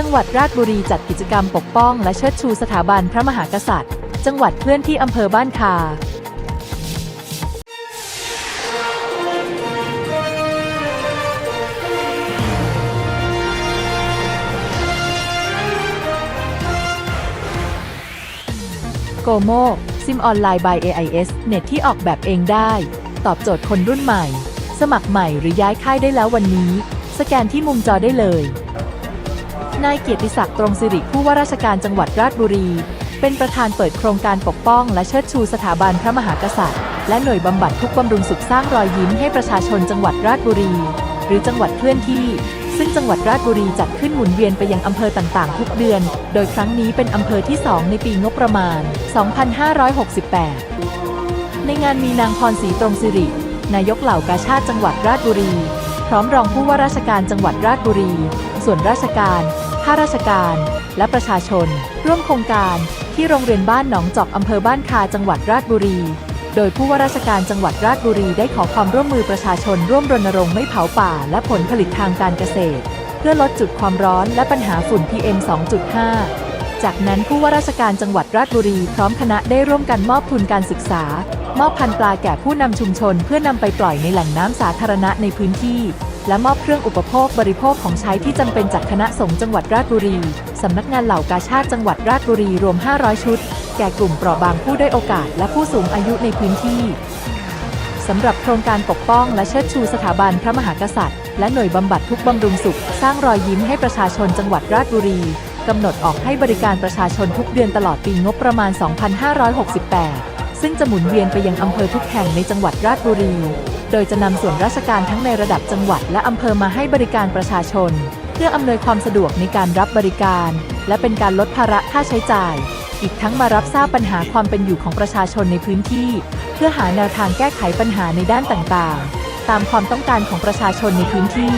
จังหวัดราชบุรีจัดกิจกรรมปกป้องและเชิดชูสถาบันพระมหากษัตริย์ จังหวัดเคลื่อนที่อำเภอบ้านคาโกโมซิมออนไลน์ by AIS เน็ตที่ออกแบบเองได้ ตอบโจทย์คนรุ่นใหม่ สมัครใหม่หรือย้ายค่ายได้แล้ววันนี้ สแกนที่มุมจอได้เลย นายเกียรติศักดิ์ตรงสิริผู้ว่าราชการจังหวัดราชบุรี เป็นประธานเปิดโครงการปกป้องและเชิดชูสถาบันพระมหากษัตริย์ และหน่วยบำบัดทุกบำรุงสุขสร้างรอยยิ้มให้ประชาชนจังหวัดราชบุรี หรือจังหวัดเคลื่อนที่ ซึ่งจังหวัดราชบุรีจัดขึ้นหมุนเวียนไปยังอำเภอต่างๆ ทุกเดือน โดยครั้งนี้เป็นอำเภอที่ 2 ในปีงบประมาณ 2568 ในงานมีนางพรศรีตรงสิริ นายกเหล่ากาชาติจังหวัดราชบุรี พร้อมรองผู้ว่าราชการจังหวัดราชบุรี ส่วนราชการ ข้าราชการ และประชาชน ร่วมโครงการที่โรงเรียนบ้านหนองจอกอำเภอบ้านคาจังหวัดราชบุรี โดยผู้ว่าราชการจังหวัดราชบุรีได้ขอความร่วมมือประชาชน ร่วมรณรงค์ไม่เผาป่า และผลผลิตทางการเกษตร เพื่อลดจุดความร้อนและปัญหาฝุ่น PM 2.5 จากนั้นผู้ว่าราชการจังหวัดราชบุรี พร้อมคณะได้ร่วมกันมอบทุนการศึกษา มอบพันปลาแก่ผู้นำชุมชน เพื่อนำไปปล่อยในแหล่งน้ำสาธารณะในพื้นที่ และมอบเครื่องอุปโภคบริโภคของใช้ที่จำเป็นจากคณะสงฆ์จังหวัดราชบุรี สำนักงานเหล่ากาชาติจังหวัดราชบุรีรวม 500 ชุด แก่กลุ่มเปราะบางผู้ได้โอกาสและผู้สูงอายุในพื้นที่สำหรับโครงการปกป้องและเชิดชูสถาบันพระมหากษัตริย์ และหน่วยบำบัดทุกบำรุงสุข สร้างรอยยิ้มให้ประชาชนจังหวัดราชบุรี กำหนดออกให้บริการประชาชนทุกเดือนตลอดปีงบประมาณ 2568 ซึ่งจะหมุนเวียนไปยังอำเภอทุกแห่งในจังหวัดราชบุรี โดยจะนำส่วนราชการทั้งในระดับจังหวัดและอำเภอมาให้บริการประชาชน เพื่ออำนวยความสะดวกในการรับบริการ และเป็นการลดภาระค่าใช้จ่าย อีกทั้งมารับทราบปัญหาความเป็นอยู่ของประชาชนในพื้นที่ เพื่อหาแนวทางแก้ไขปัญหาในด้านต่างๆ ตามความต้องการของประชาชนในพื้นที่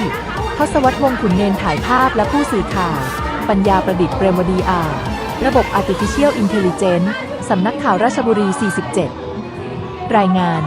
ทศวรรษวงศ์ขุนเนนถ่ายภาพและผู้สื่อข่าว ปัญญาประดิษฐ์เปรมวดีอาร์ระบบ Artificial Intelligence สำนักข่าวราชบุรี 47 รายงาน